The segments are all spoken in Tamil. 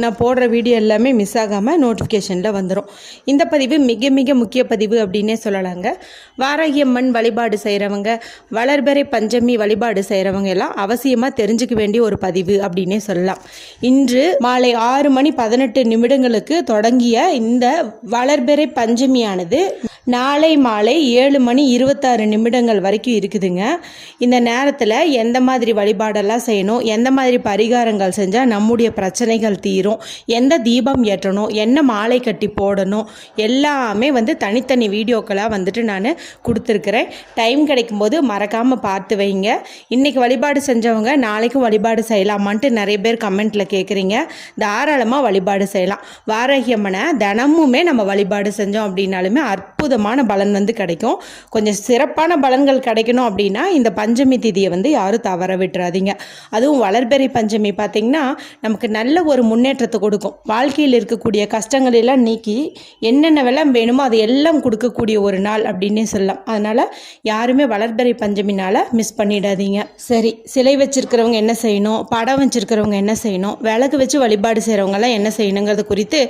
நான் போடுற வீடியோ எல்லாமே மிஸ் ஆகாமல் நோட்டிஃபிகேஷனில் வந்துடும் இந்த பதிவு மிக மிக முக்கிய பதிவு அப்படின்னே சொல்லலாங்க. வாராகியம்மன் வழிபாடு செய்கிறவங்க வளர்பெறை பஞ்சமி வழிபாடு செய்கிறவங்க எல்லாம் அவசியமாக தெரிஞ்சுக்க வேண்டிய ஒரு பதிவு அப்படின்னே சொல்லலாம். இன்று மாலை ஆறு மணி பதினெட்டு நிமிடங்களுக்கு தொடங்கிய இந்த வளர்பெறை பஞ்சமியானது நாளை மாலை ஏழு மணி இருபத்தாறு நிமிடங்கள் வரைக்கும் இருக்குதுங்க. இந்த நேரத்தில் எந்த மாதிரி வழிபாடெல்லாம் செய்யணும் எந்த மாதிரி பரிகாரங்கள் செஞ்சால் நம்முடைய பிரச்சனைகள் தீரும் எந்த தீபம் ஏற்றணும் என்ன மாலை கட்டி போடணும் எல்லாமே வந்து தனித்தனி வீடியோக்களாக வந்துட்டு நான் கொடுத்துருக்குறேன். டைம் கிடைக்கும்போது மறக்காமல் பார்த்து வைங்க. இன்றைக்கி வழிபாடு செஞ்சவங்க நாளைக்கும் வழிபாடு செய்யலாமான்ட்டு நிறைய பேர் கமெண்ட்டில் கேட்குறீங்க தாராளமாக வழிபாடு செய்யலாம். வாரகியம்மனை தினமுமே நம்ம வழிபாடு செஞ்சோம் அப்படின்னாலுமே அற்புதமான பலன் வந்து கிடைக்கும். கொஞ்சம் சிறப்பான பலன்கள் கிடைக்கணும் அப்படின்னா இந்த பஞ்சமி திதியை வந்து யாரும் தவற விட்டுறாதீங்க. அதுவும் வளர்பெறை பஞ்சமி பார்த்திங்கன்னா நமக்கு நல்ல ஒரு முன்னேற்றத்தை கொடுக்கும். வாழ்க்கையில் இருக்கக்கூடிய கஷ்டங்கள் எல்லாம் நீக்கி என்னென்ன வெள்ளம் வேணுமோ அது எல்லாம் கொடுக்கக்கூடிய ஒரு நாள் அப்படின்னே சொல்லலாம். அதனால் யாருமே வளர்பறை பஞ்சமினால் மிஸ் பண்ணிடாதீங்க. சரி சிலை வச்சிருக்கிறவங்க என்ன செய்யணும்? படம் வச்சிருக்கிறவங்க என்ன செய்யணும்? விளக்கு வச்சு வழிபாடு செய்கிறவங்கெல்லாம் என்ன செய்யணுங்கிறது குறித்து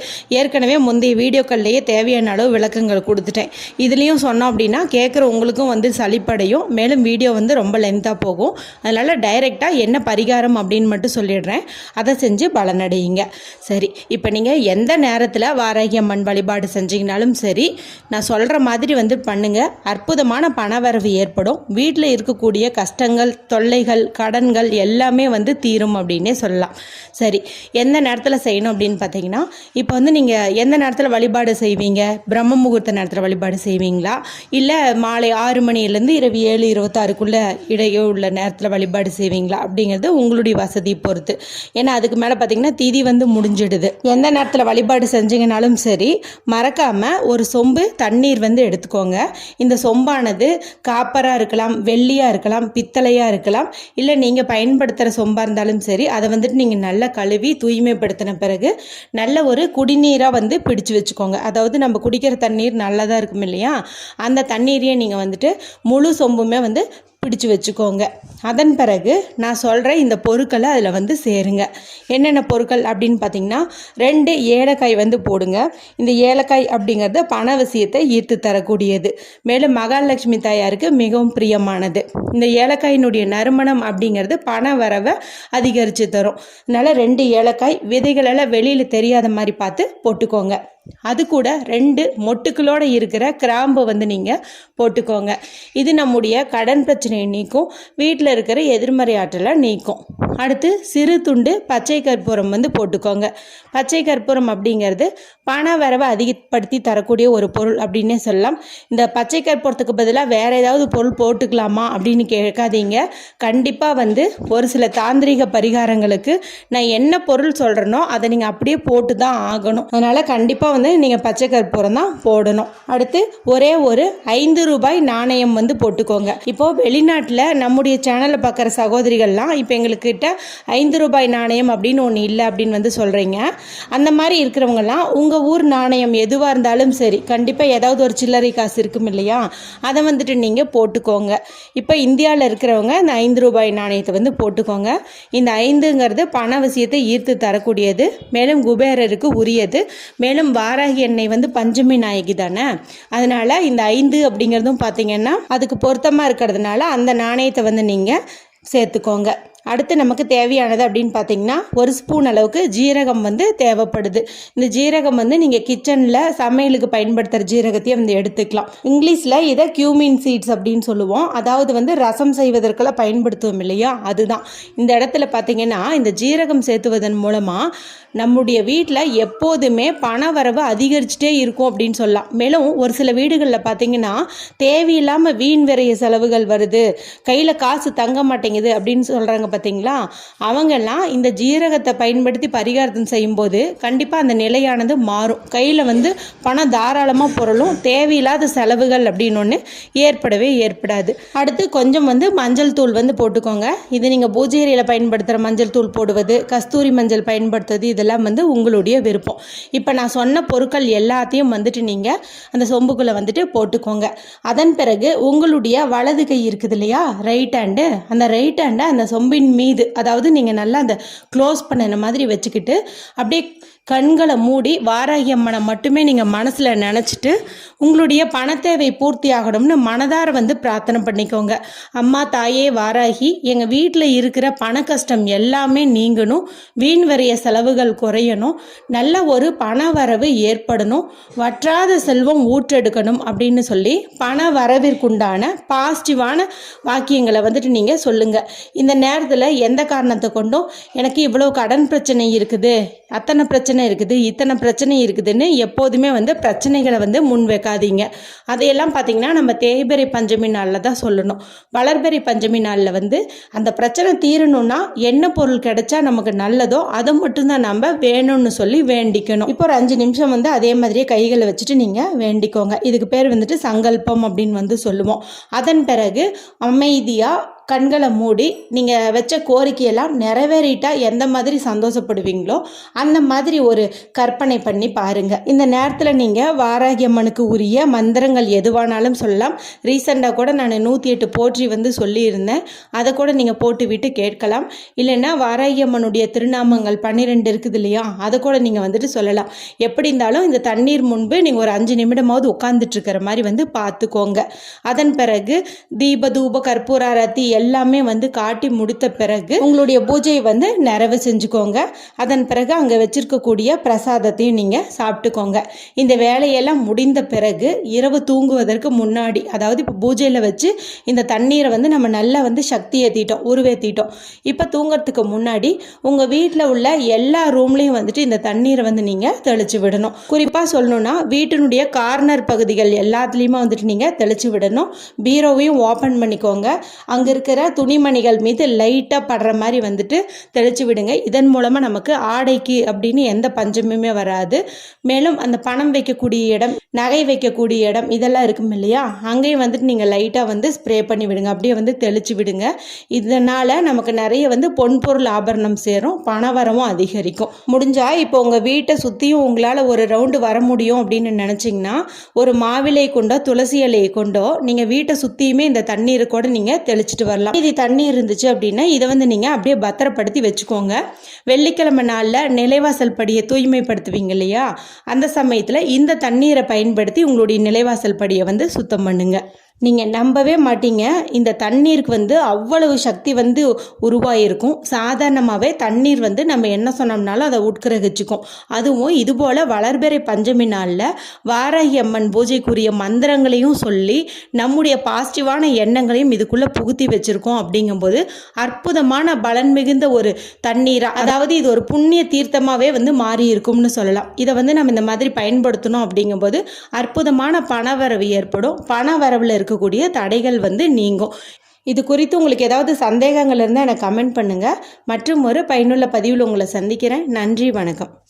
ஏற்கனவே முந்தைய வீடியோக்கள்லேயே தேவையான அளவு விளக்கங்கள் கொடுத்துட்டேன். இதுலேயும் சொன்னோம் அப்படின்னா கேட்குற உங்களுக்கும் வந்து சலிப்படையும் மேலும் வீடியோ வந்து ரொம்ப லென்த்தாக போகும். அதனால் டைரெக்டாக என்ன பரிகாரம் அப்படின்னு மட்டும் சொல்லிடுறேன். அதை செஞ்சு பலனடையுங்க. சரி இப்போ நீங்கள் எந்த நேரத்தில் வாராகி அம்மன் வழிபாடு செஞ்சீங்கனாலும் சரி நான் சொல்கிற மாதிரி வந்து பண்ணுங்கள் அற்புதமான பணவரவு ஏற்படும். வீட்டில் இருக்கக்கூடிய கஷ்டங்கள் தொல்லைகள் கடன்கள் எல்லாமே வந்து தீரும் அப்படின்னே சொல்லலாம். சரி எந்த நேரத்தில் செய்யணும் அப்படின்னு பார்த்தீங்கன்னா இப்போ வந்து நீங்கள் எந்த நேரத்தில் வழிபாடு செய்வீங்க? பிரம்ம முகூர்த்த நேரத்தில் வழிபாடு செய்வீங்களா? இல்லை மாலை ஆறு மணிலேருந்து இரவு ஏழு இருபத்தாறுக்குள்ளே இடையே உள்ள நேரத்தில் வழிபாடு செய்வீங்களா? அப்படிங்கிறது உங்களுடைய வசதி பொறுத்து. ஏன்னா அதுக்கு மேலே பார்த்தீங்கன்னா திதி வந்து முடிஞ்சிடுது. எந்த நேரத்தில் வழிபாடு செஞ்சீங்கனாலும் சரி மறக்காமல் ஒரு சொம்பு தண்ணீர் வந்து எடுத்துக்கோங்க. இந்த சொம்பானது காப்பராக இருக்கலாம் வெள்ளியாக இருக்கலாம் பித்தளையாக இருக்கலாம் இல்லை நீங்கள் பயன்படுத்துகிற சொம்பாக இருந்தாலும் சரி அதை வந்துட்டு நீங்கள் நல்லா கழுவி தூய்மைப்படுத்தின பிறகு நல்ல ஒரு குடிநீராக வந்து பிடிச்சு வச்சுக்கோங்க. அதாவது நம்ம குடிக்கிற தண்ணீர் நல்லதாக இருக்கும் இல்லையா? அந்த தண்ணீரையே நீங்கள் வந்துட்டு முழு சொம்புமே வந்து பிடிச்சு வச்சுக்கோங்க. அதன் பிறகு நான் சொல்கிற இந்த பொருட்களை அதில் வந்து சேருங்க. என்னென்ன பொருட்கள் அப்படின்னு பார்த்தீங்கன்னா ரெண்டு ஏலக்காய் வந்து போடுங்க. இந்த ஏலக்காய் அப்படிங்கிறது பண விஷயத்தை ஈர்த்து தரக்கூடியது. மேலும் மகாலட்சுமி தாயாருக்கு மிகவும் பிரியமானது. இந்த ஏலக்காயினுடைய நறுமணம் அப்படிங்கிறது பண வரவை அதிகரித்து தரும். அதனால் ரெண்டு ஏலக்காய் விதைகளெல்லாம் வெளியில் தெரியாத மாதிரி பார்த்து போட்டுக்கோங்க. அது கூட ரெண்டு மொட்டுக்களோடு இருக்கிற கிராம்பு வந்து நீங்கள் போட்டுக்கோங்க. இது நம்முடைய கடன் பிரச்சனையை நீக்கும். வீட்டில் இருக்கிற எதிர்மறை ஆற்றலை நீக்கும். அடுத்து சிறு துண்டு பச்சை கற்பூரம் வந்து போட்டுக்கோங்க. பச்சை கற்பூரம் அப்படிங்கிறது பண வரவை அதிகப்படுத்தி தரக்கூடிய ஒரு பொருள் அப்படின்னே சொல்லலாம். இந்த பச்சை கற்பூரத்துக்கு பதிலாக வேறு ஏதாவது பொருள் போட்டுக்கலாமா அப்படின்னு கேட்காதீங்க. கண்டிப்பாக வந்து ஒரு சில தாந்திரிக பரிகாரங்களுக்கு நான் என்ன பொருள் சொல்கிறேனோ அதை நீங்கள் அப்படியே போட்டு தான் ஆகணும். அதனால் கண்டிப்பாக வந்து நீங்கள் பச்சை கற்பூரம் தான் போடணும். அடுத்து ஒரே ஒரு ஐந்து ரூபாய் நாணயம் வந்து போட்டுக்கோங்க. இப்போது வெளிநாட்டில் நம்முடைய சேனலை பார்க்குற சகோதரிகள்லாம் இப்போ எங்களுக்கு எங்கள்கிட்ட ஐந்து ரூபாய் நாணயம் அப்படின்னு ஒன்று இல்லை அப்படின்னு வந்து சொல்கிறீங்க அந்த மாதிரி இருக்கிறவங்கலாம் உங்கள் ஊர் நாணயம் எதுவாக இருந்தாலும் சரி கண்டிப்பாக ஏதாவது ஒரு சில்லறை காசு இருக்கும் இல்லையா? அதை வந்துட்டு நீங்கள் போட்டுக்கோங்க. இப்போ இந்தியாவில் இருக்கிறவங்க இந்த ஐந்து ரூபாய் நாணயத்தை வந்து போட்டுக்கோங்க. இந்த ஐந்துங்கிறது பண விஷயத்தை ஈர்த்து தரக்கூடியது. மேலும் குபேரருக்கு உரியது. மேலும் வாராகி எண்ணெய் வந்து பஞ்சமி நாயகி தானே? அதனால் இந்த ஐந்து அப்படிங்கிறதும் பார்த்தீங்கன்னா அதுக்கு பொருத்தமாக இருக்கிறதுனால அந்த நாணயத்தை வந்து நீங்கள் சேர்த்துக்கோங்க. அடுத்து நமக்கு தேவையானது அப்படின்னு பார்த்தீங்கன்னா ஒரு ஸ்பூன் அளவுக்கு ஜீரகம் வந்து தேவைப்படுது. இந்த ஜீரகம் வந்து நீங்கள் கிச்சனில் சமையலுக்கு பயன்படுத்துகிற ஜீரகத்தையே வந்து எடுத்துக்கலாம். இங்கிலீஷில் இதை கியூமின் சீட்ஸ் அப்படின்னு சொல்லுவோம். அதாவது வந்து ரசம் செய்வதற்கெல்லாம் பயன்படுத்துவோம் இல்லையா? அதுதான். இந்த இடத்துல பார்த்தீங்கன்னா இந்த ஜீரகம் சேர்த்துவதன் மூலமாக நம்முடைய வீட்டில் எப்போதுமே பண வரவு அதிகரிச்சுட்டே இருக்கும் அப்படின்னு சொல்லலாம். மேலும் ஒரு சில வீடுகளில் பார்த்தீங்கன்னா தேவையில்லாமல் வீண் விரைய செலவுகள் வருது. கையில் காசு தங்க மாட்டேங்குது அப்படின்னு சொல்கிறாங்க பார்த்தீங்களா அவங்கெல்லாம் இந்த ஜீரகத்தை பயன்படுத்தி பரிகாரத்தம் செய்யும்போது கண்டிப்பாக அந்த நிலையானது மாறும். கையில் வந்து பணம் தாராளமாக பொருளும் தேவையில்லாத செலவுகள் அப்படின்னு ஒன்று ஏற்படவே ஏற்படாது. அடுத்து கொஞ்சம் வந்து மஞ்சள் தூள் வந்து போட்டுக்கோங்க. இது நீங்கள் பூஜை அறையில் பயன்படுத்துகிற மஞ்சள் தூள் போடுவது கஸ்தூரி மஞ்சள் பயன்படுத்துவது இதெல்லாம் வந்து உங்களுடைய விருப்பம். இப்போ நான் சொன்ன பொருட்கள் எல்லாத்தையும் வந்துட்டு நீங்கள் அந்த சொம்புக்குள்ளே வந்துட்டு போட்டுக்கோங்க. அதன் பிறகு உங்களுடைய வலது கை இருக்குது இல்லையா? ரைட் ஹேண்டு அந்த ரைட் ஹேண்டை அந்த சொம்பின் மீது அதாவது நீங்கள் நல்லா அந்த க்ளோஸ் பண்ணின மாதிரி வச்சுக்கிட்டு அப்படியே கண்களை மூடி வாராகி அம்மனை மட்டுமே நீங்கள் மனசில் நினச்சிட்டு உங்களுடைய பணத்தேவை பூர்த்தி ஆகணும்னு மனதார வந்து பிரார்த்தனை பண்ணிக்கோங்க. அம்மா தாயே வாராகி எங்கள் வீட்டில் இருக்கிற பண கஷ்டம் எல்லாமே நீங்கணும். வீண் வரைய செலவுகள் குறையணும். நல்ல ஒரு பண வரவு ஏற்படணும். வற்றாத செல்வம் ஊற்றெடுக்கணும் அப்படின்னு சொல்லி பண வரவிற்குண்டான பாசிட்டிவான வாக்கியங்களை வந்துட்டு நீங்கள் சொல்லுங்கள் இந்த நேரத்தில் எந்த காரணத்தை கொண்டும் எனக்கு இவ்வளோ கடன் பிரச்சனை இருக்குது. அத்தனை பிரச்சனை பிரச்சனை இருக்குது இத்தனை பிரச்சனை இருக்குதுன்னு எப்போதுமே வந்து பிரச்சனைகளை வந்து முன் வைக்காதீங்க அதையெல்லாம் பார்த்தீங்கன்னா நம்ம தேய்பெறை பஞ்சமி நாளில் தான் சொல்லணும். வளர்பெறை பஞ்சமி நாளில் வந்து அந்த பிரச்சனை தீரணும்னா என்ன பொருள் கிடைச்சா நமக்கு நல்லதோ அதை மட்டும்தான் நம்ம வேணும்னு சொல்லி வேண்டிக்கணும். இப்போ ஒரு அஞ்சு நிமிஷம் வந்து அதே மாதிரியே கைகளை வச்சுட்டு நீங்கள் வேண்டிக்கோங்க. இதுக்கு பேர் வந்துட்டு சங்கல்பம் அப்படின்னு வந்து சொல்லுவோம். அதன் பிறகு அமைதியாக கண்களை மூடி நீங்கள் வச்ச கோரிக்கையெல்லாம் நிறைவேறிட்டால் எந்த மாதிரி சந்தோஷப்படுவீங்களோ அந்த மாதிரி ஒரு கற்பனை பண்ணி பாருங்கள் இந்த நேரத்தில் நீங்கள் வாராகி அம்மனுக்கு உரிய மந்திரங்கள் எதுவானாலும் சொல்லலாம். ரீசெண்டாக கூட நான் நூற்றி எட்டு போற்றி வந்து சொல்லியிருந்தேன். அதை கூட நீங்கள் போட்டு விட்டு கேட்கலாம். இல்லைன்னா வாராகி அம்மனுடைய திருநாமங்கள் பன்னிரெண்டு இருக்குது இல்லையா? அதை கூட நீங்கள் வந்துட்டு சொல்லலாம். எப்படி இருந்தாலும் இந்த தண்ணீர் முன்பு நீங்கள் ஒரு அஞ்சு நிமிடமாவது உட்காந்துட்டு இருக்கிற மாதிரி வந்து பார்த்துக்கோங்க. அதன் பிறகு தீப தூப கற்பூராரத்தி எல்லாமே வந்து காட்டி முடித்த பிறகு உங்களுடைய பூஜையை வந்து நிறைவு செஞ்சுக்கோங்க. அதன் பிறகு அங்கே வச்சிருக்கக்கூடிய பிரசாதத்தையும் நீங்கள் சாப்பிட்டுக்கோங்க. இந்த வேலையெல்லாம் முடிந்த பிறகு இரவு தூங்குவதற்கு முன்னாடி அதாவது இப்போ பூஜையில் வச்சு இந்த தண்ணீரை வந்து நம்ம நல்லா வந்து சக்தி ஏற்றிட்டோம் உருவேற்றிட்டோம் இப்போ தூங்குறதுக்கு முன்னாடி உங்கள் வீட்டில் உள்ள எல்லா ரூம்லேயும் வந்துட்டு இந்த தண்ணீரை வந்து நீங்கள் தெளித்து விடணும். குறிப்பாக சொல்லணும்னா வீட்டினுடைய கார்னர் பகுதிகள் எல்லாத்துலேயுமே வந்துட்டு நீங்கள் தெளித்து விடணும். பீரோவையும் ஓப்பன் பண்ணிக்கோங்க. அங்கே இருக்கிற துணிமணிகள் மீது லைட்டாக படுற மாதிரி வந்துட்டு தெளித்து விடுங்க. இதன் மூலமாக நமக்கு ஆடைக்கு அப்படின்னு எந்த பஞ்சமுமே வராது. மேலும் அந்த பணம் வைக்கக்கூடிய இடம் நகை வைக்கக்கூடிய இடம் இதெல்லாம் இருக்கும் இல்லையா? அங்கேயும் வந்துட்டு நீங்கள் லைட்டாக வந்து ஸ்ப்ரே பண்ணி விடுங்க. அப்படியே வந்து தெளித்து விடுங்க. இதனால் நமக்கு நிறைய வந்து பொன்பொருள் ஆபரணம் சேரும். பணவரமும் அதிகரிக்கும். முடிஞ்சால் இப்போ உங்கள் வீட்டை சுற்றியும் உங்களால் ஒரு ரவுண்டு வர முடியும் அப்படின்னு நினச்சிங்கன்னா ஒரு மாவிலை கொண்டோ துளசி இலையை கொண்டோ நீங்கள் வீட்டை சுற்றியுமே இந்த தண்ணீரை கூட நீங்கள் தெளிச்சிட்டு வரலாம். இது தண்ணி இருந்துச்சு அப்படின்னா இதை வந்து நீங்கள் அப்படியே பத்திரப்படுத்தி வச்சுக்கோங்க. வெள்ளிக்கிழமை நாளில் நிலைவாசல் படியை தூய்மைப்படுத்துவீங்க இல்லையா? அந்த சமயத்தில் இந்த தண்ணீரை பயன்படுத்தி உங்களுடைய நிலைவாசல் படியை வந்து சுத்தம் பண்ணுங்கள் நீங்கள் நம்பவே மாட்டீங்க. இந்த தண்ணீருக்கு வந்து அவ்வளவு சக்தி வந்து உருவாகிருக்கும் சாதாரணமாகவே தண்ணீர் வந்து நம்ம என்ன சொன்னோம்னாலும் அதை உட்கிரகிச்சுக்கும். அதுவும் இதுபோல் வளர்பிறை பஞ்சமி நாளில் வாராகி அம்மன் பூஜைக்குரிய மந்திரங்களையும் சொல்லி நம்முடைய பாசிட்டிவான எண்ணங்களையும் இதுக்குள்ளே புகுத்தி வச்சுருக்கோம் அப்படிங்கும்போது அற்புதமான பலன் மிகுந்த ஒரு தண்ணீராக அதாவது இது ஒரு புண்ணிய தீர்த்தமாகவே வந்து மாறி இருக்கும்னு சொல்லலாம். இதை வந்து நம்ம இந்த மாதிரி பயன்படுத்தணும் அப்படிங்கும்போது அற்புதமான பணவரவு ஏற்படும். பணவரவில் இருக்க இருக்கக்கூடிய தடைகள் வந்து நீங்கும். இது குறித்து உங்களுக்கு ஏதாவது சந்தேகங்கள் இருந்தால் எனக்கு கமெண்ட் பண்ணுங்கள் மற்றும் ஒரு பயனுள்ள பதிவில் உங்களை சந்திக்கிறேன். நன்றி வணக்கம்.